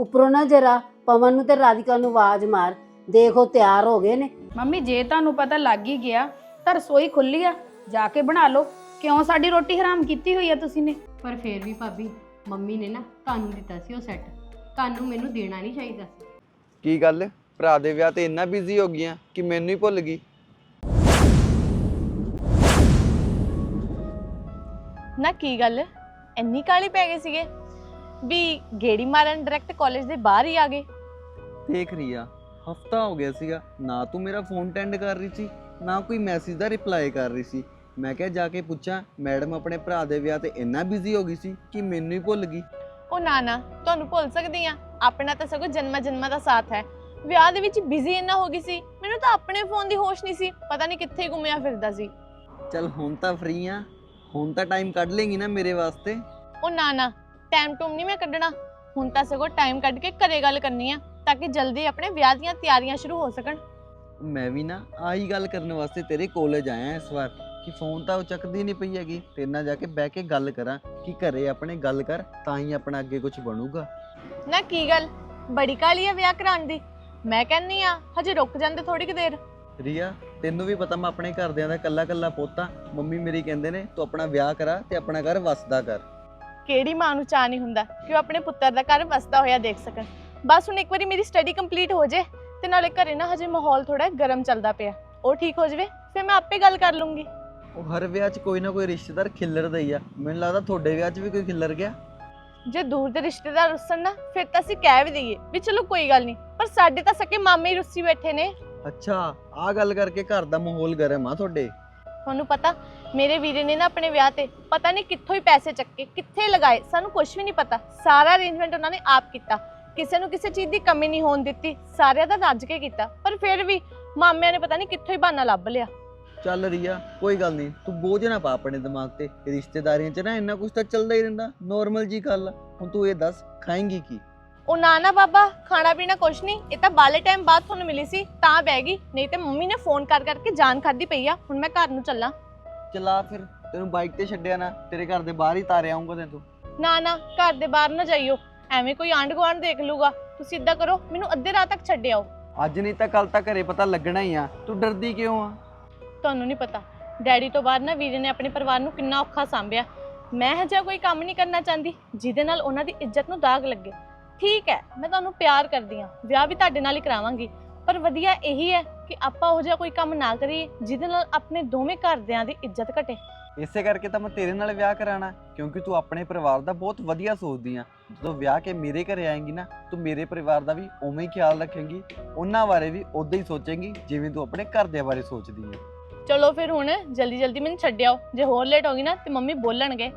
ਉੱਪਰੋਂ ਨਾ ਜਰਾ ਪਵਨ ਨੂੰ ਤੇ ਰਾਧਿਕਾ ਨੂੰ ਆਵਾਜ਼ ਮਾਰ। ਦੇਖੋ ਤਿਆਰ ਹੋ ਗਏ ਨੇ। ਮੰਮੀ ਜੇ ਤੁਹਾਨੂੰ ਪਤਾ ਲੱਗ ਹੀ ਗਿਆ ਤਾਂ ਰਸੋਈ ਖੁੱਲੀ ਆ। ਜਾ ਕੇ ਬਣਾ ਲਓ। ਕਿਉਂ ਸਾਡੀ ਰੋਟੀ ਹਰਾਮ ਕੀਤੀ ਹੋਈ ਆ ਤੁਸੀਂ ਨੇ? ਪਰ ਫੇਰ ਵੀ ਭਾਬੀ ਮੰਮੀ ਨੇ ਨਾ ਤੁਹਾਨੂੰ ਦਿੱਤਾ ਸੀ ਉਹ ਸੈੱਟ ਤੁਹਾਨੂੰ ਮੈਨੂੰ ਦੇਣਾ ਨਹੀਂ ਚਾਹੀਦਾ ਸੀ। ਕੀ ਗੱਲ? ਭਰਾ ਦੇ ਵਿਆਹ ਤੇ ਇੰਨਾ ਬਿਜ਼ੀ ਹੋ ਗਈਆਂ ਕਿ ਮੈਨੂੰ ਹੀ ਭੁੱਲ ਗਈ। ਨਾ ਕੀ ਗੱਲ? ਇੰਨੀ ਕਾਲੀ ਪੈ ਗਏ ਸੀਗੇ? ਵੀ ਗੇੜੀ ਮਾਰਨ ਡਾਇਰੈਕਟ ਕਾਲਜ ਦੇ ਬਾਹਰ ਹੀ ਆ ਗਏ। ਦੇਖ ਰਹੀ ਆ ਹਫਤਾ ਹੋ ਗਿਆ ਸੀਗਾ ਨਾ ਤੂੰ ਮੇਰਾ ਫੋਨ ਅਟੈਂਡ ਕਰ ਰਹੀ ਸੀ ਨਾ ਕੋਈ ਮੈਸੇਜ ਦਾ ਰਿਪਲਾਈ ਕਰ ਰਹੀ ਸੀ। ਮੈਂ ਕਿਹਾ ਜਾ ਕੇ ਪੁੱਛਾਂ ਮੈਡਮ ਆਪਣੇ ਭਰਾ ਦੇ ਵਿਆਹ ਤੇ ਇੰਨਾ ਬਿਜ਼ੀ ਹੋ ਗਈ ਸੀ ਕਿ ਮੈਨੂੰ ਹੀ ਭੁੱਲ ਗਈ। ਉਹ ਨਾ ਨਾ ਤੁਹਾਨੂੰ ਭੁੱਲ ਸਕਦੀ ਆ। ਆਪਣਾ ਤਾਂ ਸਗੋਂ ਜਨਮਾਂ ਜਨਮਾਂ ਦਾ ਸਾਥ ਹੈ। ਵਿਆਹ ਦੇ ਵਿੱਚ ਬਿਜ਼ੀ ਇੰਨਾ ਹੋ ਗਈ ਸੀ ਮੈਨੂੰ ਤਾਂ ਆਪਣੇ ਫੋਨ ਦੀ ਹੋਸ਼ ਨਹੀਂ ਸੀ। ਪਤਾ ਨਹੀਂ ਕਿੱਥੇ ਘੁੰਮਿਆ ਫਿਰਦਾ ਸੀ। ਚੱਲ ਹੁਣ ਤਾਂ ਫ੍ਰੀ ਆ ਹੁਣ ਤਾਂ ਟਾਈਮ ਕੱਢ ਲੇਂਗੀ ਨਾ ਮੇਰੇ ਵਾਸਤੇ। ਉਹ ਨਾ ਨਾ ਟਾਈਮ ਟੂਮ ਨਹੀਂ ਮੈਂ ਕੱਢਣਾ। ਹੁਣ ਤਾਂ ਸਗੋਂ ਟਾਈਮ ਕੱਢ ਕੇ ਘਰੇ ਗੱਲ ਕਰਨੀ ਆ ਤਾਂ ਕਿ ਜਲਦੀ ਆਪਣੇ ਵਿਆਹ ਦੀਆਂ ਤਿਆਰੀਆਂ ਸ਼ੁਰੂ ਹੋ ਸਕਣ। ਮੈਂ ਵੀ ਨਾ ਆਹੀ ਗੱਲ ਕਰਨ ਵਾਸਤੇ ਤੇਰੇ ਕਾਲਜ ਆਇਆ ਇਸ ਵਾਰ ਕਿ ਫੋਨ ਤਾਂ ਉਹ ਚੱਕਦੀ ਨਹੀਂ ਪਈ ਹੈਗੀ ਤੇਰੇ ਨਾਲ ਜਾ ਕੇ ਬਹਿ ਕੇ ਗੱਲ ਕਰਾਂ ਕਿ ਘਰੇ ਆਪਣੇ ਗੱਲ ਕਰ ਤਾਂ ਹੀ ਆਪਣਾ ਅੱਗੇ ਕੁਝ ਬਣੂਗਾ। ਨਾ ਕੀ ਗੱਲ ਬੜੀ ਕਾਲੀ ਆ ਵਿਆਹ ਕਰਾਉਣ ਦੀ। ਮੈਂ ਕਹਿੰਨੀ ਆ ਹਜੇ ਰੁਕ ਜਾਂਦੇ ਥੋੜੀ ਕਿ ਦੇਰ। ਰੀਆ ਤੈਨੂੰ ਵੀ ਪਤਾ ਮੈਂ ਆਪਣੇ ਘਰਦਿਆਂ ਦਾ ਕੱਲਾ ਕੱਲਾ ਪੋਤਾ ਮੰਮੀ ਮੇਰੀ ਕਹਿੰਦੇ ਨੇ ਤੂੰ ਆਪਣਾ ਵਿਆਹ ਕਰਾ ਤੇ ਆਪਣਾ ਘਰ ਵਸਦਾ ਕਰ। ਕਿਹੜੀ ਮਾਂ ਨੂੰ ਚਾਹ ਨਹੀਂ ਹੁੰਦਾ ਕਿ ਉਹ ਆਪਣੇ ਪੁੱਤਰ ਦਾ ਘਰ ਵਸਦਾ ਹੋਇਆ ਦੇਖ ਸਕਣ? ਬਸ ਹੁਣ ਇੱਕ ਵਾਰੀ ਮੇਰੀ ਸਟੱਡੀ ਕੰਪਲੀਟ ਹੋ ਜੇ ਤੇ ਨਾਲੇ ਘਰੇ ਨਾ ਹਜੇ ਮਾਹੌਲ ਥੋੜਾ ਗਰਮ ਚੱਲਦਾ ਪਿਆ। ਉਹ ਠੀਕ ਹੋ ਜਵੇ ਫਿਰ ਮੈਂ ਆਪੇ ਗੱਲ ਕਰ ਲੂੰਗੀ। ਉਹ ਹਰ ਵਿਆਹ 'ਚ ਕੋਈ ਨਾ ਕੋਈ ਰਿਸ਼ਤੇਦਾਰ ਖਿੱਲਰਦਾ ਹੀ ਆ। ਮੈਨੂੰ ਲੱਗਦਾ ਤੁਹਾਡੇ ਵਿਆਹ 'ਚ ਵੀ ਕੋਈ ਖਿੱਲਰ ਗਿਆ। ਜੇ ਦੂਰ ਦੇ ਰਿਸ਼ਤੇਦਾਰ ਰੁੱਸਣ ਨਾ ਫਿਰ ਤਾਂ ਅਸੀਂ ਕਹਿ ਵੀ ਦਈਏ ਵੀ ਚਲੋ ਕੋਈ ਗੱਲ ਨਹੀਂ ਪਰ ਸਾਡੇ ਤਾਂ ਸਕੇ ਮਾਮੇ ਹੀ ਰੁੱਸੀ ਬੈਠੇ ਨੇ। ਅੱਛਾ ਆਹ ਗੱਲ ਕਰਕੇ ਘਰ ਦਾ ਮਾਹੌਲ ਗਰਮ ਆ ਤੁਹਾਡੇ। ਤੁਹਾਨੂੰ ਪਤਾ ਮੇਰੇ ਵੀਰੇ ਨੇ ਨਾ ਆਪਣੇ ਵਿਆਹ ਤੇ ਪਤਾ ਨਹੀਂ ਕਿੱਥੋਂ ਹੀ ਪੈਸੇ ਚੱਕੇ ਕਿੱਥੇ ਲਗਾਏ ਸਾਨੂੰ ਕੁਝ ਵੀ ਨਹੀਂ ਪਤਾ। ਸਾਰਾ ਅਰੇਂਜਮੈਂਟ ਉਹਨਾਂ ਨੇ ਆਪ ਕੀਤਾ। ਕਿਸੇ ਨੂੰ ਕਿਸੇ ਚੀਜ਼ ਦੀ ਕਮੀ ਨਹੀਂ ਹੋਣ ਦਿੱਤੀ ਸਾਰਿਆਂ ਦਾ ਰੱਜ ਕੇ ਕੀਤਾ। ਪਰ ਫਿਰ ਵੀ ਮਾਮਿਆਂ ਨੇ ਪਤਾ ਨਹੀਂ ਕਿੱਥੋਂ ਹੀ ਬਹਾਨਾ ਲੱਭ ਲਿਆ। ਚੱਲ ਰੀਆ ਕੋਈ ਗੱਲ ਨਹੀਂ ਤੂੰ ਬੋਝ ਨਾ ਪਾ ਆਪਣੇ ਦਿਮਾਗ ਤੇ। ਰਿਸ਼ਤੇਦਾਰੀਆਂ 'ਚ ਨਾ ਇੰਨਾ ਕੁਝ ਤਾਂ ਚੱਲਦਾ ਹੀ ਰਹਿੰਦਾ ਨਾਰਮਲ ਜੀ ਗੱਲ ਆ। ਹੁਣ ਤੂੰ ਇਹ ਦੱਸ ਖਾਏਂਗੀ ਕੀ? ਉਹ ਨਾ ਨਾ ਬਾਬਾ ਖਾਣਾ ਪੀਣਾ ਕੁਛ ਨਹੀਂ ਇਹ ਤਾਂ ਬਾਲੇ ਟਾਈਮ ਬਾਅਦ ਤੁਹਾਨੂੰ ਮਿਲੀ ਸੀ ਤਾਂ ਬਹਿ ਗਈ। ਨਹੀਂ ਤੇ ਮੰਮੀ ਨੇ ਫੋਨ ਕਰ ਕਰਕੇ ਜਾਨ ਖਾਦੀ ਪਈ ਆ ਹੁਣ ਮੈਂ ਘਰ ਨੂੰ ਚੱਲਾਂ। ਚਲਾ ਫਿਰ ਤੈਨੂੰ ਬਾਈਕ ਤੇ ਛੱਡਿਆ ਨਾ ਤੇਰੇ ਘਰ ਦੇ ਬਾਹਰ ਹੀ ਤਾਰੇ ਆਉਂਗਾ ਤੈਨੂੰ ਨਾ ਨਾ ਘਰ ਦੇ ਬਾਹਰ ਨਾ ਜਾਈਓ। ਐਵੇਂ ਕੋਈ ਆਂਢ ਗੁਆਂਢ ਦੇਖ ਲੂਗਾ ਤੁਸੀਂ ਇਦਾਂ ਕਰੋ ਮੈਨੂੰ ਅੱਧੇ ਰਾਤ ਤੱਕ ਛੱਡ ਆਓ। ਅੱਜ ਨਹੀਂ ਤਾਂ ਕੱਲ ਤਾਂ ਘਰੇ ਪਤਾ ਲੱਗਣਾ ਹੀ ਆ। ਤੂੰ ਡਰਦੀ ਕਿਉਂ ਆ? ਤੁਹਾਨੂੰ ਨਹੀਂ ਪਤਾ। ਡੈਡੀ ਤੋਂ ਬਾਅਦ ਨਾ ਵੀਰੇ ਨੇ ਆਪਣੇ ਪਰਿਵਾਰ ਨੂੰ ਕਿੰਨਾ ਔਖਾ ਸੰਭਿਆ। ਮੈਂ ਹਜੇ ਕੋਈ ਕੰਮ ਨਹੀਂ ਕਰਨਾ ਚਾਹੁੰਦੀ ਜਿਹਦੇ ਨਾਲ ਉਹਨਾਂ ਦੀ ਇੱਜ਼ਤ ਨੂੰ ਦਾਗ ਲੱਗੇ। ਠੀਕ ਹੈ ਮੈਂ ਤੁਹਾਨੂੰ ਪਿਆਰ ਕਰਦੀ ਹਾਂ। ਵਿਆਹ ਵੀ ਤੁਹਾਡੇ ਨਾਲ ਹੀ ਕਰਾਵਾਂਗੀ। ਪਰ ਵਧੀਆ ਇਹੀ ਹੈ ਕਿ ਆਪਾਂ ਉਹ ਜਿਹਾ ਕੋਈ ਕੰਮ ਨਾ ਕਰੀਏ ਜਿਹਦੇ ਨਾਲ ਆਪਣੇ ਦੋਵੇਂ ਘਰਦਿਆਂ ਦੀ ਇੱਜ਼ਤ ਘਟੇ। ਇਸੇ ਕਰਕੇ ਤਾਂ ਮੈਂ ਤੇਰੇ ਨਾਲ ਵਿਆਹ ਕਰਾਣਾ ਕਿਉਂਕਿ ਤੂੰ ਆਪਣੇ ਪਰਿਵਾਰ ਦਾ ਬਹੁਤ ਵਧੀਆ ਸੋਚਦੀ ਆ। ਜਦੋਂ ਵਿਆਹ ਕੇ ਮੇਰੇ ਘਰੇ ਆਏਂਗੀ ਨਾ ਤੂੰ ਮੇਰੇ ਪਰਿਵਾਰ ਦਾ ਵੀ ਉਵੇਂ ਹੀ ਖਿਆਲ ਰੱਖੇਂਗੀ ਉਹਨਾਂ ਬਾਰੇ ਵੀ ਉਦਾਂ ਹੀ ਸੋਚੇਂਗੀ ਜਿਵੇਂ ਤੂੰ ਆਪਣੇ ਘਰਦਿਆਂ ਬਾਰੇ ਸੋਚਦੀ ਹੈ ਚਲੋ ਫਿਰ ਹੁਣ ਜਲਦੀ ਜਲਦੀ ਮੈਨੂੰ ਛੱਡ ਆਓ। ਜੇ ਹੋਰ ਲੇਟ ਹੋ ਗਈ ਨਾ ਤੇ ਮੰਮੀ ਬੋਲਣਗੇ।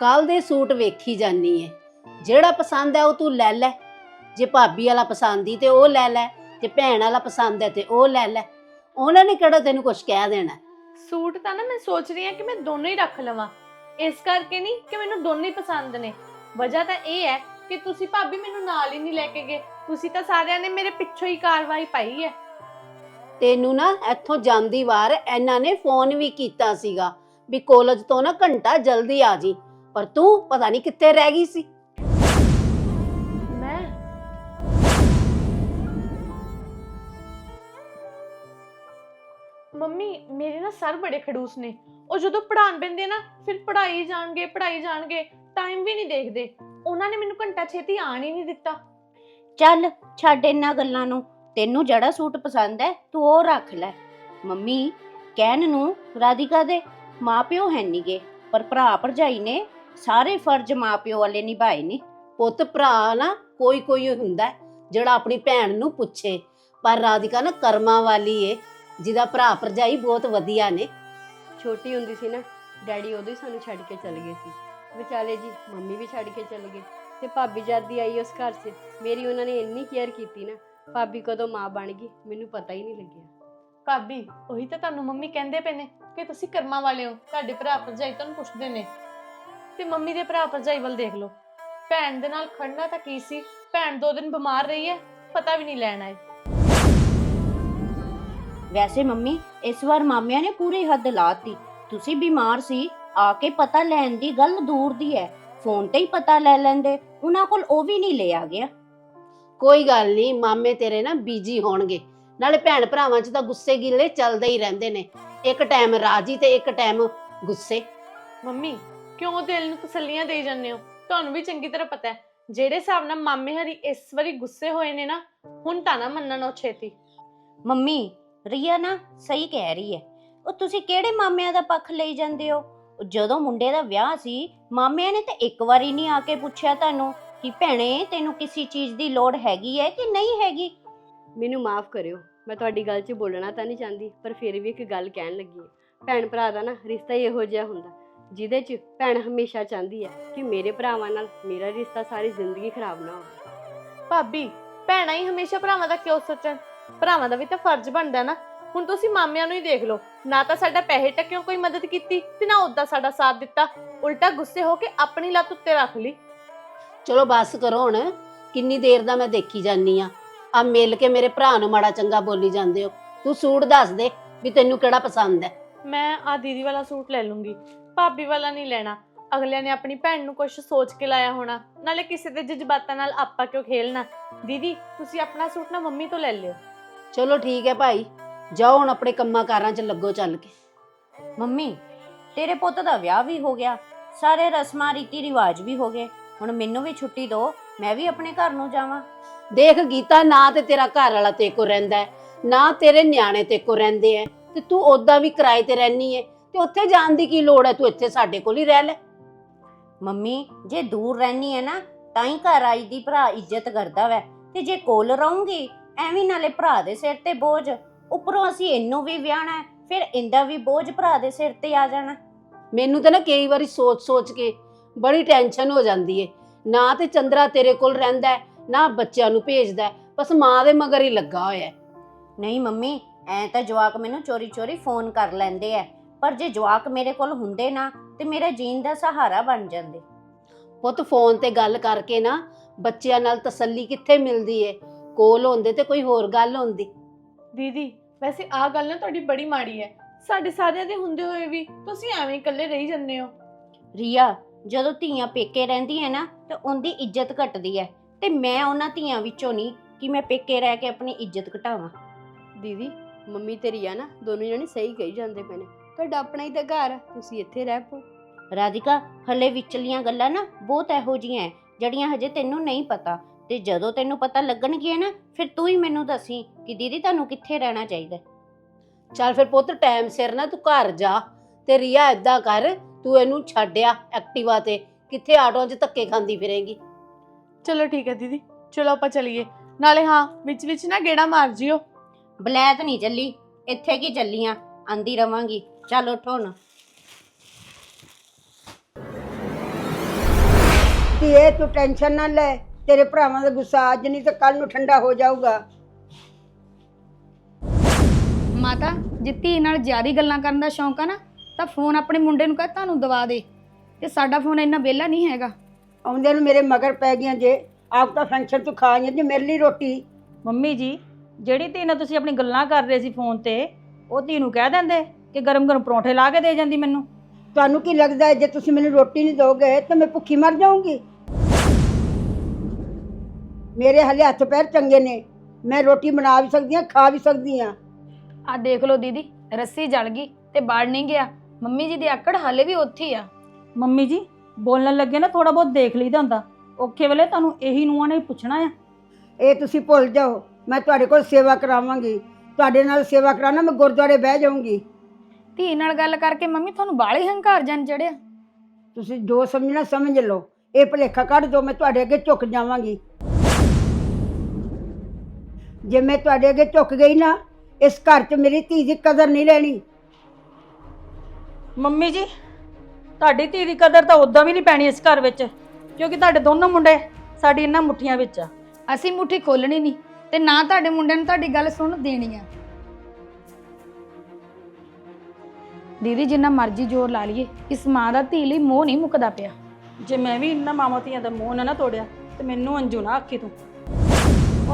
ਕੱਲ ਦੇ ਸੂਟ ਵੇਖੀ ਜਾਨੀ ਏ। ਜਿਹੜਾ ਪਸੰਦ ਹੈ ਉਹ ਤੂੰ ਲੈ ਲੈ। ਜੇ ਭਾਬੀ ਵਾਲਾ ਪਸੰਦ ਹੀ ਤੇ ਉਹ ਲੈ ਲੈ ਜੇ ਭੈਣ ਵਾਲਾ ਪਸੰਦ ਹੈ ਤੇ ਉਹ ਲੈ ਲੈ। ਉਹਨਾਂ ਨੇ ਕਿਹੜਾ ਤੈਨੂੰ ਕੁਝ ਕਹਿ ਦੇਣਾ? ਸੂਟ ਤਾਂ ਨਾ ਮੈਂ ਸੋਚ ਰਹੀ ਹਾਂ ਕਿ ਮੈਂ ਦੋਨੋਂ ਹੀ ਰੱਖ ਲਵਾਂ। ਇਸ ਕਰਕੇ ਨਹੀਂ ਕਿ ਮੈਨੂੰ ਦੋਨੋਂ ਹੀ ਪਸੰਦ ਨੇ। ਵਜ੍ਹਾ ਤਾਂ ਇਹ ਹੈ ਕਿ ਤੁਸੀਂ ਭਾਬੀ ਮੈਨੂੰ ਨਾਲ ਹੀ ਨਹੀਂ ਲੈ ਕੇ ਗਏ। ਤੁਸੀਂ ਤਾਂ ਸਾਰਿਆਂ ਨੇ ਮੇਰੇ ਪਿੱਛੋਂ ਹੀ ਕਾਰਵਾਈ ਪਾਈ ਹੈ। ਤੈਨੂੰ ਨਾ ਇੱਥੋਂ ਜਾਂਦੀ ਵਾਰ ਇਹਨਾਂ ਨੇ ਫੋਨ ਵੀ ਕੀਤਾ ਸੀਗਾ ਵੀ ਕਾਲਜ ਤੋਂ ਨਾ ਘੰਟਾ ਜਲਦੀ ਆ ਜੀ। ਪਰ ਤੂੰ ਪਤਾ ਨਹੀਂ ਕਿੱਥੇ ਰਹਿ ਗਈ ਸੀ। ਮੈਂ? ਮੰਮੀ ਮੇਰੇ ਨਾ ਸਰ ਬੜੇ ਖੜੂਸ ਨੇ। ਉਹ ਜਦੋਂ ਪੜਾਉਣ ਪੈਂਦੇ ਨਾ ਫਿਰ ਪੜਾਈ ਜਾਣਗੇ ਪੜਾਈ ਜਾਣਗੇ ਟਾਈਮ ਵੀ ਨਹੀਂ ਦੇਖਦੇ। ਉਹਨਾਂ ਨੇ ਮੈਨੂੰ ਘੰਟਾ ਛੇਤੀ ਆਣ ਹੀ ਨਹੀਂ ਦਿੱਤਾ। ਚੱਲ ਛੱਡ ਇਹਨਾਂ ਗੱਲਾਂ ਨੂੰ। ਤੈਨੂੰ ਜਿਹੜਾ ਸੂਟ ਪਸੰਦ ਹੈ ਤੂੰ ਉਹ ਰੱਖ ਲੈ। ਮੰਮੀ ਕਹਿਣ ਨੂੰ ਰਾਧਿਕਾ ਦੇ ਮਾਪਿਓ ਹੈ ਨੀਗੇ ਪਰ ਭਰਾ ਭਰਜਾਈ ਨੇ ਸਾਰੇ ਫਰਜ਼ ਮਾਪਿਓ ਵਾਲੇ ਨਿਭਾਏ ਨੇ। ਪੁੱਤ ਭਰਾ ਨਾ ਕੋਈ ਕੋਈ ਹੁੰਦਾ ਹੈ ਜਿਹੜਾ ਆਪਣੀ ਭੈਣ ਨੂੰ ਪੁੱਛੇ। ਪਰ ਰਾਧਿਕਾ ਨਾ ਕਰਮਾਂ ਵਾਲੀ ਏ ਜਿਹਦਾ ਭਰਾ ਭਰਜਾਈ ਬਹੁਤ ਵਧੀਆ ਨੇ। ਛੋਟੀ ਹੁੰਦੀ ਸੀ ਨਾ ਡੈਡੀ ਉਦੋਂ ਹੀ ਸਾਨੂੰ ਛੱਡ ਕੇ ਚਲੇ ਗਏ ਸੀ। ਵਿਚਾਲੇ ਜੀ ਮੰਮੀ ਵੀ ਛੱਡ ਕੇ ਚਲੇ ਗਏ ਤੇ ਭਾਬੀ ਜਦ ਦੀ ਆਈ ਉਸ ਘਰ 'ਚ ਮੇਰੀ ਉਹਨਾਂ ਨੇ ਇੰਨੀ ਕੇਅਰ ਕੀਤੀ ਨਾ ਭਾਬੀ ਕਦੋਂ ਮਾਂ ਬਣ ਗਈ ਮੈਨੂੰ ਪਤਾ ਹੀ ਨਹੀਂ ਲੱਗਿਆ। ਭਾਬੀ ਉਹੀ ਤਾਂ ਤੁਹਾਨੂੰ ਮੰਮੀ ਕਹਿੰਦੇ ਪਏ ਨੇ ਕਿ ਤੁਸੀਂ ਕਰਮਾਂ ਵਾਲੇ ਹੋ ਤੁਹਾਡੇ ਭਰਾ ਭਰਜਾਈ ਤੁਹਾਨੂੰ ਪੁੱਛਦੇ ਨੇ। ਤੇ ਮੰਮੀ ਦੇ ਭਰਾ ਭਰਜਾਈ ਵੱਲ ਦੇਖ ਲਓ। ਭੈਣ ਦੇ ਨਾਲ ਖੜਨਾ ਤਾਂ ਕੀ ਸੀ? ਭੈਣ ਦੋ ਦਿਨ ਬਿਮਾਰ ਰਹੀ ਹੈ ਪਤਾ ਵੀ ਨਹੀਂ ਲੈਣ ਆਏ ਵੈਸੇ ਮੰਮੀ ਇਸ ਵਾਰ ਮਾਮਿਆਂ ਨੇ ਪੂਰੀ ਹੱਦ ਲਾਤੀ। ਤੁਸੀਂ ਬਿਮਾਰ ਸੀ ਆ ਕੇ ਪਤਾ ਲੈਣ ਦੀ ਗੱਲ ਦੂਰ ਦੀ ਹੈ। ਫੋਨ ਤੇ ਹੀ ਪਤਾ ਲੈ ਲੈਂਦੇ ਉਹਨਾਂ ਕੋਲ ਉਹ ਵੀ ਨਹੀਂ ਲਿਆ ਗਿਆ। ਕੋਈ ਗੱਲ ਨਹੀਂ ਮਾਮੇ ਤੇਰੇ ਨਾ ਬੀਜੀ ਹੋਣਗੇ। ਨਾਲੇ ਭੈਣ ਭਰਾਵਾਂ 'ਚ ਤਾਂ ਗੁੱਸੇ ਗਿੱਲੇ ਚੱਲਦੇ ਹੀ ਰਹਿੰਦੇ ਨੇ। ਇੱਕ ਟਾਈਮ ਰਾਜੀ ਤੇ ਇੱਕ ਟਾਈਮ ਗੁੱਸੇ। ਮੰਮੀ ਕਿਉਂ ਦਿਲ ਨੂੰ ਤਸੱਲੀਆਂ ਦੇਈ ਜਾਂਦੇ ਹੋ? ਤੁਹਾਨੂੰ ਵੀ ਚੰਗੀ ਤਰ੍ਹਾਂ ਪਤਾ ਹੈ। ਜਿਹੜੇ ਹਿਸਾਬ ਨਾਲ ਮਾਮੇ ਹਰੀ ਇਸ ਵਾਰੀ ਗੁੱਸੇ ਹੋਏ ਨੇ ਨਾ ਹੁਣ ਤਾਂ ਨਾ ਮੰਨਣ ਉਹ ਛੇਤੀ। ਮੰਮੀ ਰੀਆ ਨਾ ਸਹੀ ਕਹਿ ਰਹੀ ਹੈ। ਉਹ ਤੁਸੀਂ ਕਿਹੜੇ ਮਾਮਿਆਂ ਦਾ ਪੱਖ ਲਈ ਜਾਂਦੇ ਹੋ? ਉਹ ਜਦੋਂ ਮੁੰਡੇ ਦਾ ਵਿਆਹ ਸੀ ਮਾਮਿਆਂ ਨੇ ਤਾਂ ਇੱਕ ਵਾਰੀ ਨਹੀਂ ਆ ਕੇ ਪੁੱਛਿਆ ਤੁਹਾਨੂੰ ਕਿ ਭੈਣੇ ਤੈਨੂੰ ਕਿਸੇ ਚੀਜ਼ ਦੀ ਲੋੜ ਹੈਗੀ ਹੈ ਕਿ ਨਹੀਂ ਹੈਗੀ? ਮੈਨੂੰ ਮਾਫ ਕਰਿਓ। ਮੈਂ ਤੁਹਾਡੀ ਗੱਲ 'ਚ ਬੋਲਣਾ ਤਾਂ ਨਹੀਂ ਚਾਹੁੰਦੀ ਪਰ ਫਿਰ ਵੀ ਇੱਕ ਗੱਲ ਕਹਿਣ ਲੱਗੀ ਹਾਂ। ਭੈਣ ਭਰਾ ਦਾ ਨਾ ਰਿਸ਼ਤਾ ਹੀ ਇਹੋ ਜਿਹਾ ਹੁੰਦਾ। ਜਿਹਦੇ 'ਚ ਭੈਣ ਹਮੇਸ਼ਾ ਚਾਹੁੰਦੀ ਹੈ ਕਿ ਮੇਰੇ ਭਰਾਵਾਂ ਨਾਲ ਮੇਰਾ ਰਿਸ਼ਤਾ ਸਾਰੀ ਜ਼ਿੰਦਗੀ ਖਰਾਬ ਨਾ ਹੋਵੇ। ਭਾਬੀ ਭੈਣਾਂ ਹੀ ਹਮੇਸ਼ਾ ਭਰਾਵਾਂ ਦਾ ਕਿਉਂ ਸੋਚਣ? ਭਰਾਵਾਂ ਦਾ ਵੀ ਤਾਂ ਫਰਜ਼ ਬਣਦਾ ਨਾ। ਹੁਣ ਤੁਸੀਂ ਮਾਮਿਆਂ ਨੂੰ ਹੀ ਦੇਖ ਲਓ। ਨਾ ਤਾਂ ਸਾਡਾ ਪੈਸੇ ਟੱਕਿਓ ਕੋਈ ਮਦਦ ਕੀਤੀ ਤੇ ਨਾ ਉਦਾਂ ਸਾਡਾ ਸਾਥ ਦਿੱਤਾ। ਉਲਟਾ ਗੁੱਸੇ ਹੋ ਕੇ ਆਪਣੀ ਲੱਤ ਉੱਤੇ ਰੱਖ ਲਈ। ਚਲੋ ਬਸ ਕਰੋ ਹੁਣ। ਕਿੰਨੀ ਦੇਰ ਦਾ ਮੈਂ ਦੇਖੀ ਜਾਨੀ ਆ ਆ ਮਿਲ ਕੇ ਮੇਰੇ ਭਰਾ ਨੂੰ ਮਾੜਾ ਚੰਗਾ ਬੋਲੀ ਜਾਂਦੇ ਹੋ। ਤੂੰ ਸੂਟ ਦੱਸ ਦੇ ਵੀ ਤੈਨੂੰ ਕਿਹੜਾ ਪਸੰਦ ਹੈ। ਮੈਂ ਆ ਦੀਦੀ ਵਾਲਾ ਸੂਟ ਲੈ ਲੂੰਗੀ। ਭਾਬੀ ਵਾਲਾ ਨਹੀਂ ਲੈਣਾ। ਅਗਲਿਆਂ ਨੇ ਆਪਣੀ ਭੈਣ ਨੂੰ ਕੁਝ ਸੋਚ ਕੇ ਲਾਇਆ ਹੋਣਾ। ਨਾਲੇ ਕਿਸੇ ਦੇ ਜਜ਼ਬਾਤਾਂ ਨਾਲ ਆਪਾਂ ਕਿਉਂ ਖੇਲਣਾ? ਦੀਦੀ ਤੁਸੀਂ ਆਪਣਾ ਸੂਟ ਨਾ ਮੰਮੀ ਤੋਂ ਲੈ ਲਿਓ। ਚਲੋ ਠੀਕ ਹੈ ਭਾਈ। ਜਾਓ ਹੁਣ ਆਪਣੇ ਕੰਮਾਂ ਕਾਰਾਂ 'ਚ ਲੱਗੋ ਚੱਲ ਕੇ। ਮੰਮੀ ਤੇਰੇ ਪੁੱਤ ਦਾ ਵਿਆਹ ਵੀ ਹੋ ਗਿਆ। ਸਾਰੇ ਰਸਮਾਂ ਰੀਤੀ ਰਿਵਾਜ ਵੀ ਹੋ ਗਏ। ਹੁਣ ਮੈਨੂੰ ਵੀ ਛੁੱਟੀ ਦਿਓ ਮੈਂ ਵੀ ਆਪਣੇ ਘਰ ਨੂੰ ਜਾਵਾਂ। ਦੇਖ ਗੀਤਾ ਨਾ ਤੇ ਤੇਰਾ ਘਰ ਵਾਲਾ ਤੇ ਕੋ ਰਹਿੰਦਾ ਹੈ ਨਾ ਤੇਰੇ ਨਿਆਣੇ ਤੇ ਕੋ ਰਹਿੰਦੇ ਐ ਤੇ ਤੂੰ ਓਦਾਂ ਵੀ ਕਿਰਾਏ ਤੇ ਰਹਿਨੀ ਐ ਤੇ ਉੱਥੇ ਜਾਣ ਦੀ ਕੀ ਲੋੜ ਹੈ? ਤੂੰ ਇੱਥੇ ਸਾਡੇ ਕੋਲ ਹੀ ਰਹਿ ਲੈ। ਮੰਮੀ ਜੇ ਦੂਰ ਰਹਿਣੀ ਹੈ ਨਾ ਤਾਂ ਹੀ ਘਰ ਆਈ ਦੀ ਭਰਾ ਇੱਜ਼ਤ ਕਰਦਾ ਵੈ। ਤੇ ਜੇ ਕੋਲ ਰਹੂੰਗੀ ਐਵੇਂ ਨਾਲੇ ਭਰਾ ਦੇ ਸਿਰ ਤੇ ਬੋਝ। ਉੱਪਰੋਂ ਅਸੀਂ ਇਹਨੂੰ ਵੀ ਵਿਆਹਣਾ ਫਿਰ ਇੰਦਾ ਵੀ ਬੋਝ ਭਰਾ ਦੇ ਸਿਰ ਤੇ ਆ ਜਾਣਾ। ਮੈਨੂੰ ਤਾਂ ਨਾ ਕਈ ਵਾਰੀ ਸੋਚ-ਸੋਚ ਕੇ ਬੜੀ ਟੈਨਸ਼ਨ ਹੋ ਜਾਂਦੀ ਏ। ਨਾ ਤੇ ਚੰਦਰਾ ਤੇਰੇ ਕੋਲ ਰਹਿੰਦਾ ਹੈ, ਨਾ ਬੱਚਿਆਂ ਨੂੰ ਭੇਜਦਾ ਹੈ, ਬਸ ਮਾਂ ਦੇ ਮਗਰ ਹੀ ਲੱਗਾ ਹੋਇਆ ਹੈ। ਨਹੀਂ ਮੰਮੀ ਐ ਤਾਂ ਜਵਾਕ ਮੈਨੂੰ ਚੋਰੀ ਚੋਰੀ ਫੋਨ ਕਰ ਲੈਂਦੇ ਐ ਪਰ ਜੇ ਜਵਾਕ ਮੇਰੇ ਕੋਲ ਹੁੰਦੇ ਨਾ ਤੇ ਮੇਰਾ ਜੀਣ ਦਾ ਸਹਾਰਾ ਬਣ ਜਾਂਦੇ। ਪੁੱਤ ਫੋਨ ਤੇ ਗੱਲ ਕਰਕੇ ਨਾ ਬੱਚਿਆਂ ਨਾਲ ਤਸੱਲੀ ਕਿੱਥੇ ਮਿਲਦੀ ਏ? ਕੋਲ ਹੁੰਦੇ ਤੇ ਕੋਈ ਹੋਰ ਗੱਲ ਹੁੰਦੀ। ਦੀਦੀ ਵੈਸੇ ਆ ਗੱਲ ਨਾ ਤੁਹਾਡੀ ਬੜੀ ਮਾੜੀ ਹੈ ਸਾਡੇ ਸਾਰਿਆਂ ਦੇ ਹੁੰਦੇ ਹੋਏ ਵੀ ਤੁਸੀਂ ਐਵੇਂ ਹੀ ਇਕੱਲੇ ਰਹੀ ਜਾਂਦੇ ਹੋ। ਰੀਆ ਜਦੋਂ ਧੀਆਂ ਪੇਕੇ ਰਹਿੰਦੀਆਂ ਨਾ ਤੇ ਉਹਦੀ ਇੱਜ਼ਤ ਘਟਦੀ ਐ ਤੇ ਮੈਂ ਉਹਨਾਂ ਧੀਆਂ ਵਿੱਚੋਂ ਨਹੀਂ ਕਿ ਮੈਂ ਪੇਕੇ ਰਹਿ ਕੇ ਆਪਣੀ ਇੱਜ਼ਤ ਘਟਾਵਾਂ। ਦੀਦੀ ਮੰਮੀ ਤੇਰੀ ਆ ਨਾ ਦੋਨੋਂ ਜਣੇ ਸਹੀ ਕਹੀ ਜਾਂਦੇ ਪਏ ਨੇ। ਤੁਹਾਡਾ ਆਪਣਾ ਹੀ ਤਾਂ ਘਰ ਆ ਤੁਸੀਂ ਇੱਥੇ ਰਹਿ ਪਓ। ਰਾਧਿਕਾ ਹਲੇ ਵਿਚਲੀਆਂ ਗੱਲਾਂ ਨਾ ਬਹੁਤ ਇਹੋ ਜੀਆਂ ਐ ਜਿਹੜੀਆਂ ਹਜੇ ਤੈਨੂੰ ਨਹੀਂ ਪਤਾ। ਤੇ ਜਦੋਂ ਤੈਨੂੰ ਪਤਾ ਲੱਗਣਗੀਆਂ ਨਾ ਫਿਰ ਤੂੰ ਹੀ ਮੈਨੂੰ ਦੱਸੀ ਕਿ ਦੀਦੀ ਤੁਹਾਨੂੰ ਕਿੱਥੇ ਰਹਿਣਾ ਚਾਹੀਦਾ। ਚੱਲ ਫਿਰ ਪੁੱਤ ਟਾਈਮ ਸਿਰ ਨਾ ਤੂੰ ਘਰ ਜਾ ਤੇ ਰੀਆ ਏਦਾਂ ਕਰ ਤੂੰ ਇਹਨੂੰ ਛੱਡਿਆ ਐਕਟਿਵਾ ਤੇ ਕਿੱਥੇ ਆਟੋਆਂ 'ਚ ਧੱਕੇ ਖਾਂਦੀ ਫਿਰੇਂਗੀ। ਚਲੋ ਠੀਕ ਹੈ ਦੀਦੀ ਚਲੋ ਆਪਾਂ ਚਲੀਏ। ਨਾਲੇ ਹਾਂ ਵਿੱਚ ਵਿੱਚ ਨਾ ਗੇੜਾ ਮਾਰ ਜਿਓ। ਬਲੈਤ ਨਹੀਂ ਚੱਲੀ ਇੱਥੇ ਕੀ ਚੱਲੀਆਂ ਆਂਦੀ ਰਵਾਂਗੀ। ਚੱਲ ਉੱਠੋ ਹੁਣ। ਧੀਏ ਤੂੰ ਟੈਨਸ਼ਨ ਨਾ ਲੈ ਤੇਰੇ ਭਰਾਵਾਂ ਦਾ ਗੁੱਸਾ ਅੱਜ ਨਹੀਂ ਤਾਂ ਕੱਲ ਨੂੰ ਠੰਡਾ ਹੋ ਜਾਊਗਾ। ਮਾਤਾ ਜੇ ਧੀ ਨਾਲ ਜ਼ਿਆਦਾ ਗੱਲਾਂ ਕਰਨ ਦਾ ਸ਼ੌਂਕ ਆ ਨਾ ਤਾਂ ਫੋਨ ਆਪਣੇ ਮੁੰਡੇ ਨੂੰ ਕਹਿ ਤੁਹਾਨੂੰ ਦਵਾ ਦੇ। ਤੇ ਸਾਡਾ ਫੋਨ ਇੰਨਾ ਵਿਹਲਾ ਨਹੀਂ ਹੈਗਾ। ਆਉਂਦੇ ਨੂੰ ਮੇਰੇ ਮਗਰ ਪੈ ਗਈਆਂ ਜੇ ਆਪ ਤਾਂ ਫੰਕਸ਼ਨ ਤੋਂ ਖਾ ਆਈਆਂ ਜੇ ਮੇਰੇ ਲਈ ਰੋਟੀ। ਮੰਮੀ ਜੀ ਜਿਹੜੀ ਧੀ ਨਾਲ ਤੁਸੀਂ ਆਪਣੀ ਗੱਲਾਂ ਕਰ ਰਹੇ ਸੀ ਫੋਨ ਤੇ ਉਹ ਧੀ ਨੂੰ ਕਹਿ ਦਿੰਦੇ? ਕਿ ਗਰਮ ਗਰਮ ਪਰੌਂਠੇ ਲਾ ਕੇ ਦੇ ਜਾਂਦੀ ਮੈਨੂੰ? ਤੁਹਾਨੂੰ ਕੀ ਲੱਗਦਾ ਹੈ ਜੇ ਤੁਸੀਂ ਮੈਨੂੰ ਰੋਟੀ ਨਹੀਂ ਦੋਗੇ ਤਾਂ ਮੈਂ ਭੁੱਖੀ ਮਰ ਜਾਊਂਗੀ? ਮੇਰੇ ਹਲੇ ਹੱਥ ਪੈਰ ਚੰਗੇ ਨੇ। ਮੈਂ ਰੋਟੀ ਬਣਾ ਵੀ ਸਕਦੀ ਹਾਂ ਖਾ ਵੀ ਸਕਦੀ ਹਾਂ। ਆ ਦੇਖ ਲਓ ਦੀਦੀ ਰੱਸੀ ਜਲ ਗਈ ਤੇ ਬਾੜ ਨਹੀਂ ਗਿਆ। ਮੰਮੀ ਜੀ ਦੀ ਆਕੜ ਹਾਲੇ ਵੀ ਉੱਥੇ ਹੀ ਆ। ਮੰਮੀ ਜੀ ਬੋਲਣ ਲੱਗੇ ਨਾ ਥੋੜਾ ਬਹੁਤ ਦੇਖ ਲਈਦਾ ਹੁੰਦਾ। ਔਖੇ ਵੇਲੇ ਤੁਹਾਨੂੰ ਇਹੀ ਨੂੰਹਾਂ ਨੇ ਪੁੱਛਣਾ ਆ। ਇਹ ਤੁਸੀਂ ਭੁੱਲ ਜਾਓ ਮੈਂ ਤੁਹਾਡੇ ਕੋਲ ਸੇਵਾ ਕਰਾਵਾਂਗੀ। ਤੁਹਾਡੇ ਨਾਲ ਸੇਵਾ ਕਰਾਣਾ ਮੈਂ ਗੁਰਦੁਆਰੇ ਬਹਿ ਜਾਊਂਗੀ। ਧੀ ਨਾਲ ਗੱਲ ਕਰਕੇ ਮੰਮੀ ਤੁਹਾਨੂੰ ਬਾਲੇ ਹੰਕਾਰ ਜਨ ਚੜਿਆ। ਤੁਸੀਂ ਜੋ ਸਮਝਣਾ ਸਮਝ ਲਓ। ਇਹ ਭੁਲੇਖਾ ਕੱਢ ਦਿਓ ਮੈਂ ਤੁਹਾਡੇ ਅੱਗੇ ਝੁਕ ਜਾਵਾਂਗੀ। ਜੇ ਮੈਂ ਤੁਹਾਡੇ ਅੱਗੇ ਝੁਕ ਗਈ ਨਾ ਇਸ ਘਰ 'ਚ ਮੇਰੀ ਧੀ ਦੀ ਕਦਰ ਨਹੀਂ ਰਹਿਣੀ। ਮੰਮੀ ਜੀ ਤੁਹਾਡੀ ਧੀ ਦੀ ਕਦਰ ਤਾਂ ਉਦਾਂ ਵੀ ਨਹੀਂ ਪੈਣੀ ਇਸ ਘਰ ਵਿੱਚ ਕਿਉਂਕਿ ਤੁਹਾਡੇ ਦੋਨੋਂ ਮੁੰਡੇ ਸਾਡੀ ਇਹਨਾਂ ਮੁੱਠੀਆਂ ਵਿੱਚ ਆ। ਅਸੀਂ ਮੁੱਠੀ ਖੋਲਣੀ ਨਹੀਂ ਤੇ ਨਾ ਤੁਹਾਡੇ ਮੁੰਡੇ ਨੂੰ ਤੁਹਾਡੀ ਗੱਲ ਸੁਣ ਦੇਣੀ ਆ। ਦੀਦੀ ਜਿੰਨਾ ਮਰਜ਼ੀ ਜ਼ੋਰ ਲਾ ਲਈਏ ਇਸ ਮਾਂ ਦਾ ਧੀ ਲਈ ਮੋਹ ਨਹੀਂ ਮੁੱਕਦਾ ਪਿਆ। ਜੇ ਮੈਂ ਵੀ ਇਹਨਾਂ ਮਾਵਾਂ ਧੀਆਂ ਦਾ ਮੂੰਹ ਨਾ ਨਾ ਤੋੜਿਆ ਤੇ ਮੈਨੂੰ ਅੰਜੂ ਨਾ ਆਖੀ ਤੂੰ।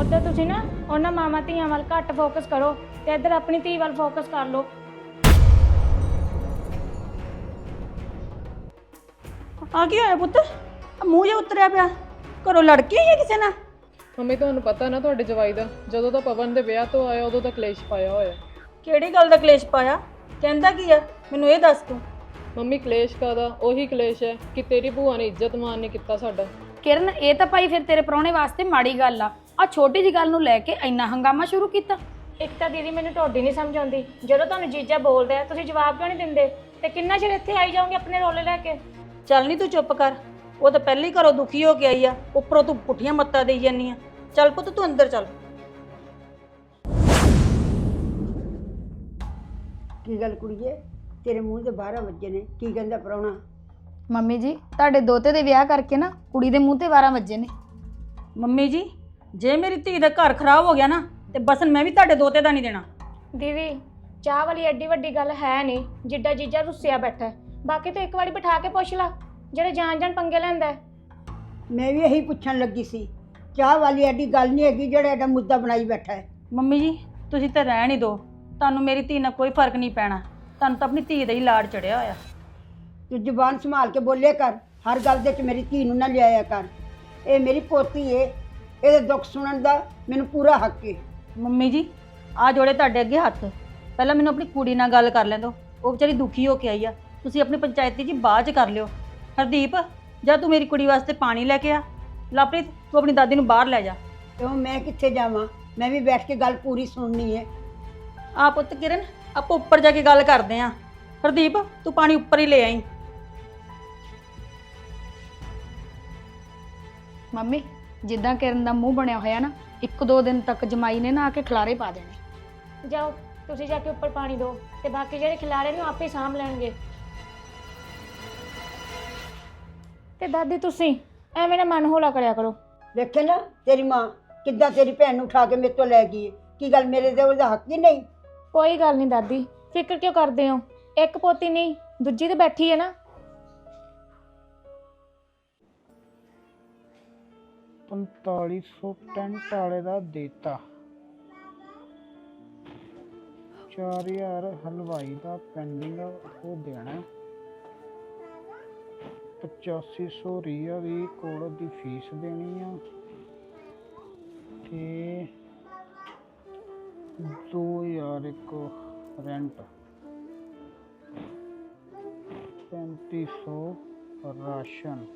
ਉੱਧਰ ਤੁਸੀਂ ਨਾ ਉਹਨਾਂ ਮਾਮਾ ਧੀਆਂ ਵੱਲ ਘੱਟ ਫੋਕਸ ਕਰੋ ਤੇ ਇੱਧਰ ਆਪਣੀ ਧੀ ਵੱਲ ਫੋਕਸ ਕਰ ਲਓ। ਆ ਕੀ ਹੋਇਆ ਪੁੱਤ? ਆ ਮੂੰਹ ਜਿਹਾ ਉਤਰਿਆ ਪਿਆ। ਘਰੋਂ ਲੜਕੀ ਹੈ ਕਿਸੇ ਨਾਲ? ਮੰਮੀ ਤੁਹਾਨੂੰ ਪਤਾ ਨਾ ਤੁਹਾਡੇ ਜਵਾਈ ਦਾ ਜਦੋਂ ਦਾ ਪਵਨ ਦੇ ਵਿਆਹ ਤੋਂ ਆਇਆ ਉਦੋਂ ਦਾ ਕਲੇਸ਼ ਪਾਇਆ ਹੋਇਆ। ਕਿਹੜੀ ਗੱਲ ਦਾ ਕਲੇਸ਼ ਪਾਇਆ? ਕਹਿੰਦਾ ਕੀ ਆ? ਮੈਨੂੰ ਇਹ ਦੱਸ ਤੂੰ। ਮੰਮੀ ਕਲੇਸ਼ ਕਾਦਾ ਉਹੀ ਕਲੇਸ਼ ਹੈ ਕਿ ਤੇਰੀ ਭੂਆ ਨੇ ਇੱਜ਼ਤ ਮਾਨ ਨਹੀਂ ਕੀਤਾ ਸਾਡਾ। ਕਿਰਨ ਇਹ ਤਾਂ ਭਾਈ ਫਿਰ ਤੇਰੇ ਪ੍ਰਾਹੁਣੇ ਵਾਸਤੇ ਮਾੜੀ ਗੱਲ ਆ। ਆ ਛੋਟੀ ਜੀ ਗੱਲ ਨੂੰ ਲੈ ਕੇ ਇੰਨਾ ਹੰਗਾਮਾ ਸ਼ੁਰੂ ਕੀਤਾ। ਇੱਕ ਤਾਂ ਦੀਦੀ ਮੈਨੂੰ ਤੁਹਾਡੀ ਨਹੀਂ ਸਮਝ ਆਉਂਦੀ। ਜਦੋਂ ਤੁਹਾਨੂੰ ਜੀਜਾ ਬੋਲਦਾ ਹੈ ਤੁਸੀਂ ਜਵਾਬ ਕਿਉਂ ਨਹੀਂ ਦਿੰਦੇ? ਤੇ ਕਿੰਨਾ ਚਿਰ ਇੱਥੇ ਆਈ ਜਾਓਗੇ ਆਪਣੇ ਰੋਲੇ ਲੈ ਕੇ? ਚੱਲ ਨਹੀਂ ਤੂੰ ਚੁੱਪ ਕਰ। ਉਹ ਤਾਂ ਪਹਿਲਾਂ ਹੀ ਘਰੋਂ ਦੁਖੀ ਹੋ ਕੇ ਆਈ ਆ। ਉੱਪਰੋਂ ਤੂੰ ਪੁੱਠੀਆਂ ਮੱਤਾਂ ਦੇਈ ਜਾਂਦੀ ਆ। ਚੱਲ ਪੁੱਤ ਤੂੰ ਅੰਦਰ ਚੱਲ। ਕੀ ਗੱਲ ਕੁੜੀਏ? ਤੇਰੇ ਮੂੰਹ ਤੇ 12 ਵੱਜੇ ਨੇ। ਕੀ ਕਹਿੰਦਾ ਪ੍ਰਾਹੁਣਾ? ਮੰਮੀ ਜੀ ਤੁਹਾਡੇ ਦੋਤੇ ਦੇ ਵਿਆਹ ਕਰਕੇ ਨਾ ਕੁੜੀ ਦੇ ਮੂੰਹ ਤੇ 12 ਵੱਜੇ ਨੇ। ਮੰਮੀ ਜੀ ਜੇ ਮੇਰੀ ਧੀ ਦਾ ਘਰ ਖਰਾਬ ਹੋ ਗਿਆ ਨਾ ਤੇ ਬਸਨ ਮੈਂ ਵੀ ਤੁਹਾਡੇ ਦੋਤੇ ਦਾ ਨਹੀਂ ਦੇਣਾ। ਦੀਦੀ ਚਾਹ ਵਾਲੀ ਐਡੀ ਵੱਡੀ ਗੱਲ ਹੈ ਨਹੀਂ ਜਿੱਡਾ ਜੀਜਾ ਰੁੱਸਿਆ ਬੈਠਾ ਹੈ। ਬਾਕੀ ਤਾਂ ਇੱਕ ਵਾਰੀ ਬਿਠਾ ਕੇ ਪੁੱਛ ਲਾ ਜਿਹੜੇ ਜਾਣ ਜਾਣ ਪੰਗੇ ਲੈਂਦਾ ਹੈ। ਮੈਂ ਵੀ ਇਹੀ ਪੁੱਛਣ ਲੱਗੀ ਸੀ। ਚਾਹ ਵਾਲੀ ਐਡੀ ਗੱਲ ਨਹੀਂ ਹੈਗੀ ਜਿਹੜਾ ਐਡਾ ਮੁੱਦਾ ਬਣਾਈ ਬੈਠਾ ਹੈ। ਮੰਮੀ ਜੀ ਤੁਸੀਂ ਤਾਂ ਰਹਿਣ ਹੀ ਦਿਓ। ਤੁਹਾਨੂੰ ਮੇਰੀ ਧੀ ਨਾਲ ਕੋਈ ਫ਼ਰਕ ਨਹੀਂ ਪੈਣਾ। ਤੁਹਾਨੂੰ ਤਾਂ ਆਪਣੀ ਧੀ ਦਾ ਹੀ ਲਾੜ ਚੜਿਆ ਹੋਇਆ। ਤੂੰ ਜ਼ੁਬਾਨ ਸੰਭਾਲ ਕੇ ਬੋਲਿਆ ਕਰ ਹਰ ਗੱਲ ਦੇ ਵਿੱਚ ਮੇਰੀ ਧੀ ਨੂੰ ਨਾ ਲਿਆਇਆ ਕਰ। ਇਹ ਮੇਰੀ ਪੋਤੀ ਏ ਇਹਦੇ ਦੁੱਖ ਸੁਣਨ ਦਾ ਮੈਨੂੰ ਪੂਰਾ ਹੱਕ ਏ। ਮੰਮੀ ਜੀ ਆ ਜੋੜੇ ਤੁਹਾਡੇ ਅੱਗੇ ਹੱਥ। ਪਹਿਲਾਂ ਮੈਨੂੰ ਆਪਣੀ ਕੁੜੀ ਨਾਲ ਗੱਲ ਕਰ ਲੈਣ ਦਿਓ ਉਹ ਵਿਚਾਰੀ ਦੁਖੀ ਹੋ ਕੇ ਆਈ ਆ। ਤੁਸੀਂ ਆਪਣੀ ਪੰਚਾਇਤੀ ਜੀ ਬਾਅਦ ਚ ਕਰ ਲਿਓ। ਹਰਦੀਪ ਜਾ ਤੂੰ ਮੇਰੀ ਕੁੜੀ ਵਾਸਤੇ ਪਾਣੀ ਲੈ ਕੇ ਆ। ਲਵਪ੍ਰੀਤ ਤੂੰ ਆਪਣੀ ਦਾਦੀ ਨੂੰ ਬਾਹਰ ਲੈ ਜਾ। ਕਿਉਂ ਮੈਂ ਕਿੱਥੇ ਜਾਵਾਂ? ਮੈਂ ਵੀ ਬੈਠ ਕੇ ਗੱਲ ਪੂਰੀ ਸੁਣਨੀ ਏ। ਆ ਪੁੱਤ ਕਿਰਨ ਆਪਾਂ ਉੱਪਰ ਜਾ ਕੇ ਗੱਲ ਕਰਦੇ ਆਂ ਹਰਦੀਪ ਤੂੰ ਪਾਣੀ ਉੱਪਰ ਹੀ ਲੈ ਆਈ। ਮੰਮੀ ਜਿੱਦਾਂ ਕਿਰਨ ਦਾ ਮੂੰਹ ਬਣਿਆ ਹੋਇਆ ਨਾ ਇੱਕ ਦੋ ਦਿਨ ਤੱਕ ਜਮਾਈ ਨੇ ਨਾ ਆ ਕੇ ਖਲਾਰੇ ਪਾ ਦੇਣੇ। ਜਾਓ ਤੁਸੀਂ ਜਾ ਕੇ ਉੱਪਰ ਪਾਣੀ ਦਿਓ ਤੇ ਬਾਕੀ ਜਿਹੜੇ ਖਿਲਾਰੇ ਨੇ ਉਹ ਆਪੇ ਸਾਂਭ ਲੈਣਗੇ। ਤੇ ਦਾਦੀ ਤੁਸੀਂ ਐਵੇਂ ਨਾ ਮਨ ਹੌਲਾ ਕਰਿਆ ਕਰੋ। ਦੇਖੇ ਨਾ ਤੇਰੀ ਮਾਂ ਕਿੱਦਾਂ ਤੇਰੀ ਭੈਣ ਨੂੰ ਉਠਾ ਕੇ ਮੇਰੇ ਤੋਂ ਲੈ ਗਈ ਏ। ਕੀ ਗੱਲ ਮੇਰੇ ਤੇ ਉਹਦਾ ਹੱਕ ਹੀ ਨਹੀਂ? ਕੋਈ ਗੱਲ ਨਹੀਂ ਦਾਦੀ, ਫਿਕਰ ਕਿਉਂ ਕਰਦੇ ਹੋ? ਇੱਕ ਪੋਤੀ ਨਹੀਂ, ਦੂਜੀ ਤੇ ਬੈਠੀ ਹੈ ਨਾ। ਪੰਤਾਲੀ ਸੌ ਟੈਂਟ ਵਾਲੇ ਦਾ ਦੇਤਾ। 4000 ਹਲਵਾਈ ਦਾ ਪੈਂਡਿੰਗ ਉਹ ਦੇਣਾ। 8500 ਰੀਆ ਦੀ ਕੋਲ ਦੀ ਫੀਸ ਦੇਣੀ ਆ। ਤੇ 2000 ਇੱਕ ਰੈਂਟ। 3500 ਰਾਸ਼ਨ।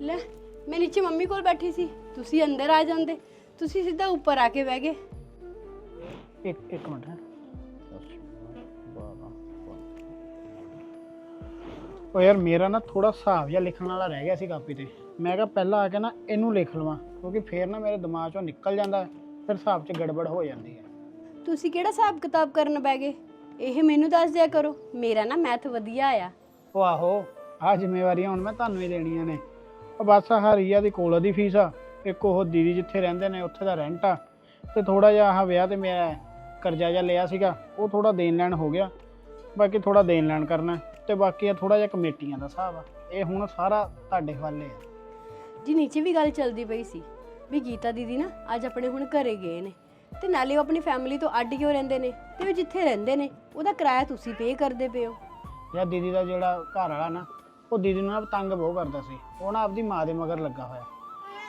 ਲੈ ਮੈਂ ਨੀਚੇ ਮੰਮੀ ਕੋਲ ਬੈਠੀ ਸੀ। ਤੁਸੀਂ ਅੰਦਰ ਆ ਜਾਂਦੇ। ਤੁਸੀਂ ਸਿੱਧਾ ਉੱਪਰ ਆ ਕੇ ਬਹਿ ਗਏ। ਇੱਕ ਇੱਕ ਮਿੰਟ ਹੈ। ਉਹ ਯਾਰ ਮੇਰਾ ਨਾ ਥੋੜਾ ਹਿਸਾਬ ਜਿਹਾ ਲਿਖਣ ਵਾਲਾ ਰਹਿ ਗਿਆ ਸੀ ਕਾਪੀ ਤੇ। ਮੈਂ ਕਿਹਾ ਪਹਿਲਾਂ ਆ ਕੇ ਨਾ ਇਹਨੂੰ ਲਿਖ ਲਵਾਂ। ਕਿਉਂਕਿ ਫੇਰ ਨਾ ਮੇਰੇ ਦਿਮਾਗ ਚੋਂ ਨਿਕਲ ਜਾਂਦਾ ਫਿਰ ਹਿਸਾਬ 'ਚ ਗੜਬੜ ਹੋ ਜਾਂਦੀ ਹੈ। ਤੁਸੀਂ ਕਿਹੜਾ ਹਿਸਾਬ ਕਿਤਾਬ ਕਰਨ ਬਹਿ ਗਏ? ਇਹ ਮੈਨੂੰ ਦੱਸ ਦਿਆ ਕਰੋ ਮੇਰਾ ਨਾ ਮੈਥ ਵਧੀਆ ਆ ਉਹ ਆਹੋ ਆਹ ਜ਼ਿੰਮੇਵਾਰੀਆਂ ਹੁਣ ਮੈਂ ਤੁਹਾਨੂੰ ਹੀ ਦੇਣੀਆਂ ਨੇ। ਉਹ ਬਸ ਆਹ ਰੀਆ ਦੀ ਕੋਲ ਦੀ ਫੀਸ ਆ ਇੱਕ ਉਹ ਦੀਦੀ ਜਿੱਥੇ ਰਹਿੰਦੇ ਨੇ ਉੱਥੇ ਦਾ ਰੈਂਟ ਆ। ਤੇ ਥੋੜਾ ਜਿਹਾ ਆਹ ਵਿਆਹ ਤੇ ਮੈਂ ਕਰਜ਼ਾ ਜਿਹਾ ਲਿਆ ਸੀਗਾ ਉਹ ਥੋੜਾ ਦੇਣ ਲੈਣ ਹੋ ਗਿਆ। ਬਾਕੀ ਥੋੜਾ ਦੇਣ ਲੈਣ ਕਰਨਾ ਤੇ ਬਾਕੀ ਆ ਥੋੜਾ ਜਿਹਾ ਕਮੇਟੀਆਂ ਦਾ ਹਿਸਾਬ ਆ। ਇਹ ਹੁਣ ਸਾਰਾ ਤੁਹਾਡੇ ਹਵਾਲੇ ਆ। ਜੀ ਨੀਚੇ ਵੀ ਗੱਲ ਚੱਲਦੀ ਪਈ ਸੀ ਵੀ ਗੀਤਾ ਦੀਦੀ ਨਾ ਅੱਜ ਆਪਣੇ ਹੁਣ ਘਰੇ ਗਏ ਨੇ ਤੇ ਨਾਲੇ ਉਹ ਆਪਣੀ ਫੈਮਿਲੀ ਤੋਂ ਅੱਡ ਕਿਉਂ ਰਹਿੰਦੇ ਨੇ ਤੇ ਉਹ ਜਿੱਥੇ ਰਹਿੰਦੇ ਨੇ ਉਹਦਾ ਕਿਰਾਇਆ ਤੁਸੀਂ ਪੇ ਕਰਦੇ ਹੋ। ਜਾਂ ਦੀਦੀ ਦਾ ਜਿਹੜਾ ਘਰ ਵਾਲਾ ਨਾ ਉਹ ਦੀਦੀ ਨੂੰ ਨਾ ਤੰਗ ਬਹੁਤ ਕਰਦਾ ਸੀ। ਉਹ ਨਾ ਆਪਦੀ ਮਾਂ ਦੇ ਮਗਰ ਲੱਗਾ ਹੋਇਆ।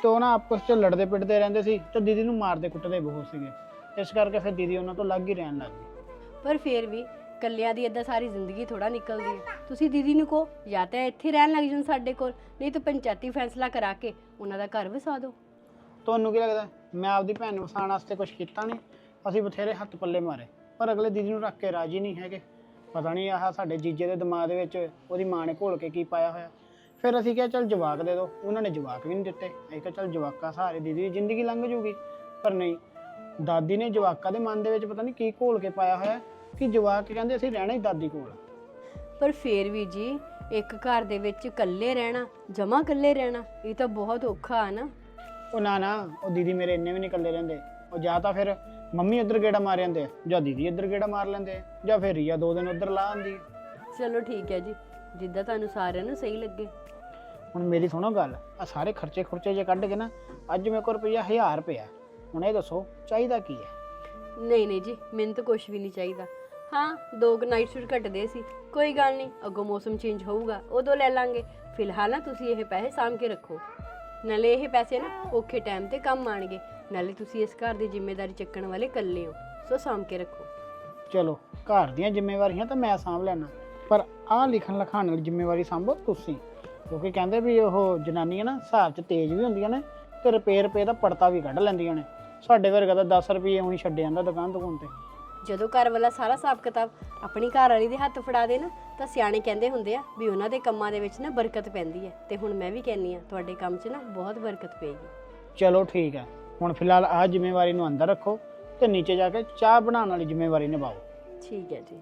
ਤੇ ਉਹ ਨਾ ਆਪਸ 'ਚ ਲੜਦੇ ਪਿੱਟਦੇ ਰਹਿੰਦੇ ਸੀ ਤੇ ਦੀਦੀ ਨੂੰ ਮਾਰਦੇ ਕੁੱਟਦੇ ਬਹੁਤ ਸੀਗੇ। ਇਸ ਕਰਕੇ ਫਿਰ ਦੀਦੀ ਉਹਨਾਂ ਤੋਂ ਲੱਗ ਹੀ ਰਹਿਣ ਲੱਗ ਗਈ। ਪਰ ਫੇਰ ਵੀ ਕੱਲਿਆਂ ਦੀ ਏਦਾਂ ਸਾਰੀ ਜ਼ਿੰਦਗੀ ਥੋੜਾ ਨਿਕਲਦੀ ਹੈ। ਤੁਸੀਂ ਦੀਦੀ ਨੂੰ ਕਹੋ, ਜਾਂ ਤਾਂ ਇੱਥੇ ਰਹਿਣ ਲੱਗ ਜਾਣ ਸਾਡੇ ਕੋਲ, ਨਹੀਂ ਤਾਂ ਪੰਚਾਇਤੀ ਫੈਸਲਾ ਕਰਾ ਕੇ ਉਹਨਾਂ ਦਾ ਘਰ ਵਸਾ ਦਿਓ। ਤੁਹਾਨੂੰ ਕੀ ਲੱਗਦਾ? ਮੈਂ ਆਪਦੀ ਭੈਣ ਨੂੰ ਵਸਾਉਣ ਵਾਸਤੇ ਕੁਝ ਕੀਤਾ ਨਹੀਂ? ਅਸੀਂ ਬਥੇਰੇ ਹੱਥ ਪੱਲੇ ਮਾਰੇ, ਪਰ ਅਗਲੇ ਦੀਦੀ ਨੂੰ ਰੱਖ ਕੇ ਰਾਜੀ ਨਹੀਂ ਹੈਗੇ। ਪਤਾ ਨਹੀਂ ਆਹ ਸਾਡੇ ਜੀਜੇ ਦੇ ਦਿਮਾਗ ਦੇ ਵਿੱਚ ਉਹਦੀ ਮਾਂ ਨੇ ਘੋਲ ਕੇ ਕੀ ਪਾਇਆ ਹੋਇਆ। ਫਿਰ ਅਸੀਂ ਕਿਹਾ, ਚੱਲ ਜਵਾਕ ਦੇ ਦਿਓ। ਉਹਨਾਂ ਨੇ ਜਵਾਕ ਵੀ ਨਹੀਂ ਦਿੱਤੇ। ਅਸੀਂ ਕਿਹਾ, ਚੱਲ ਜਵਾਕਾਂ ਸਾਰੇ ਦੀਦੀ ਦੀ ਜ਼ਿੰਦਗੀ ਲੰਘ ਜੂਗੀ। ਪਰ ਨਹੀਂ, ਦਾਦੀ ਨੇ ਜਵਾਕਾਂ ਦੇ ਮਨ ਦੇ ਵਿੱਚ ਪਤਾ ਨਹੀਂ ਕੀ ਘੋਲ ਕੇ ਪਾਇਆ ਹੋਇਆ। ਕਿ ਜਵਾਕ ਕਹਿੰਦੇ ਅਸੀਂ ਰਹਿਣਾ ਹੀ ਦਾਦੀ ਕੋਲ। ਪਰ ਫੇਰ ਵੀ ਜੀ ਇੱਕ ਘਰ ਦੇ ਵਿੱਚ ਇਕੱਲੇ ਰਹਿਣਾ ਜਮਾ ਇਕੱਲੇ ਰਹਿਣਾ ਇਹ ਤਾਂ ਬਹੁਤ ਔਖਾ ਆ ਨਾ। ਉਹ ਨਾ ਨਾ ਉਹ ਦੀਦੀ ਮੇਰੇ ਇੰਨੇ ਵੀ ਨਹੀਂ ਇਕੱਲੇ ਰਹਿੰਦੇ। ਉਹ ਜਾਂ ਤਾਂ ਫਿਰ ਮੰਮੀ ਇੱਧਰ ਗੇੜਾ ਮਾਰ ਜਾਂਦੇ ਆ ਜਾਂ ਦੀਦੀ ਇੱਧਰ ਗੇੜਾ ਮਾਰ ਲੈਂਦੇ ਆ ਜਾਂ ਫਿਰ ਰੀਆ ਦੋ ਦਿਨ ਉੱਧਰ ਲਾ ਆਂਦੀ। ਚਲੋ ਠੀਕ ਹੈ ਜੀ ਜਿੱਦਾਂ ਤੁਹਾਨੂੰ ਸਾਰਿਆਂ ਨੂੰ ਸਹੀ ਲੱਗੇ। ਹੁਣ ਮੇਰੀ ਸੁਣੋ ਗੱਲ ਆ ਸਾਰੇ ਖਰਚੇ ਖੁਰਚੇ ਜੇ ਕੱਢ ਕੇ ਨਾ ਅੱਜ ਮੇਰੇ ਕੋਲ ਰੁਪਈਆ 1000 ਰੁਪਇਆ ਹੁਣ ਇਹ ਦੱਸੋ ਚਾਹੀਦਾ ਕੀ ਹੈ? ਨਹੀਂ ਨਹੀਂ ਜੀ ਮੈਨੂੰ ਤਾਂ ਕੁਝ ਵੀ ਨਹੀਂ ਚਾਹੀਦਾ। ਹਾਂ, ਦੋ ਕੁ ਨਾਈਟ ਸੂਟ ਘਟਦੇ ਸੀ। ਕੋਈ ਗੱਲ ਨਹੀਂ, ਅੱਗੋਂ ਮੌਸਮ ਚੇਂਜ ਹੋਊਗਾ, ਉਦੋਂ ਲੈ ਲਾਂਗੇ। ਫਿਲਹਾਲ ਨਾ ਤੁਸੀਂ ਇਹ ਪੈਸੇ ਸਾਂਭ ਕੇ ਰੱਖੋ। ਨਾਲੇ ਇਹ ਪੈਸੇ ਨਾ ਔਖੇ ਟਾਈਮ ਤੇ ਕੰਮ ਆਣਗੇ। ਨਾਲੇ ਤੁਸੀਂ ਇਸ ਘਰ ਦੀ ਜ਼ਿੰਮੇਵਾਰੀ ਚੱਕਣ ਵਾਲੇ ਇਕੱਲੇ ਹੋ, ਸੋ ਸਾਂਭ ਕੇ ਰੱਖੋ। ਚਲੋ, ਘਰ ਦੀਆਂ ਜ਼ਿੰਮੇਵਾਰੀਆਂ ਤਾਂ ਮੈਂ ਸਾਂਭ ਲੈਣਾ ਪਰ ਆਹ ਲਿਖਣ ਲਿਖਾਣ ਵਾਲੀ ਜ਼ਿੰਮੇਵਾਰੀ ਸਾਂਭੋ ਤੁਸੀਂ। ਕਿਉਂਕਿ ਕਹਿੰਦੇ ਵੀ ਉਹ ਜਨਾਨੀਆਂ ਨਾ ਹਿਸਾਬ 'ਚ ਤੇਜ਼ ਵੀ ਹੁੰਦੀਆਂ ਨੇ ਤੇ ਰੁਪਏ ਰੁਪਏ ਦਾ ਪੜਤਾ ਵੀ ਕੱਢ ਲੈਂਦੀਆਂ ਨੇ। ਸਾਡੇ ਵਰਗਾ ਤਾਂ 10 ਰੁਪਏ ਉਹੀ ਛੱਡ ਜਾਂਦਾ ਦੁਕਾਨ ਦੁਕਾਨ ਤੇ। ਜਦੋਂ ਘਰ ਵਾਲਾ ਸਾਰਾ ਹਿਸਾਬ ਕਿਤਾਬ ਆਪਣੀ ਘਰ ਵਾਲੀ ਦੇ ਹੱਥ ਫੜਾ ਦੇ ਨਾ ਤਾਂ ਸਿਆਣੇ ਕਹਿੰਦੇ ਹੁੰਦੇ ਆ ਵੀ ਉਹਨਾਂ ਦੇ ਕੰਮਾਂ ਦੇ ਵਿੱਚ ਨਾ ਬਰਕਤ ਪੈਂਦੀ ਹੈ। ਤੇ ਹੁਣ ਮੈਂ ਵੀ ਕਹਿੰਨੀ ਆ ਤੁਹਾਡੇ ਕੰਮ 'ਚ ਨਾ ਬਹੁਤ ਬਰਕਤ ਪਏਗੀ। ਚਲੋ ਠੀਕ ਹੈ। ਹੁਣ ਫਿਲਹਾਲ ਆਹ ਜ਼ਿੰਮੇਵਾਰੀ ਨੂੰ ਅੰਦਰ ਰੱਖੋ ਤੇ ਨੀਚੇ ਜਾ ਕੇ ਚਾਹ ਬਣਾਉਣ ਵਾਲੀ ਜ਼ਿੰਮੇਵਾਰੀ ਨਿਭਾਓ। ਠੀਕ ਹੈ ਜੀ।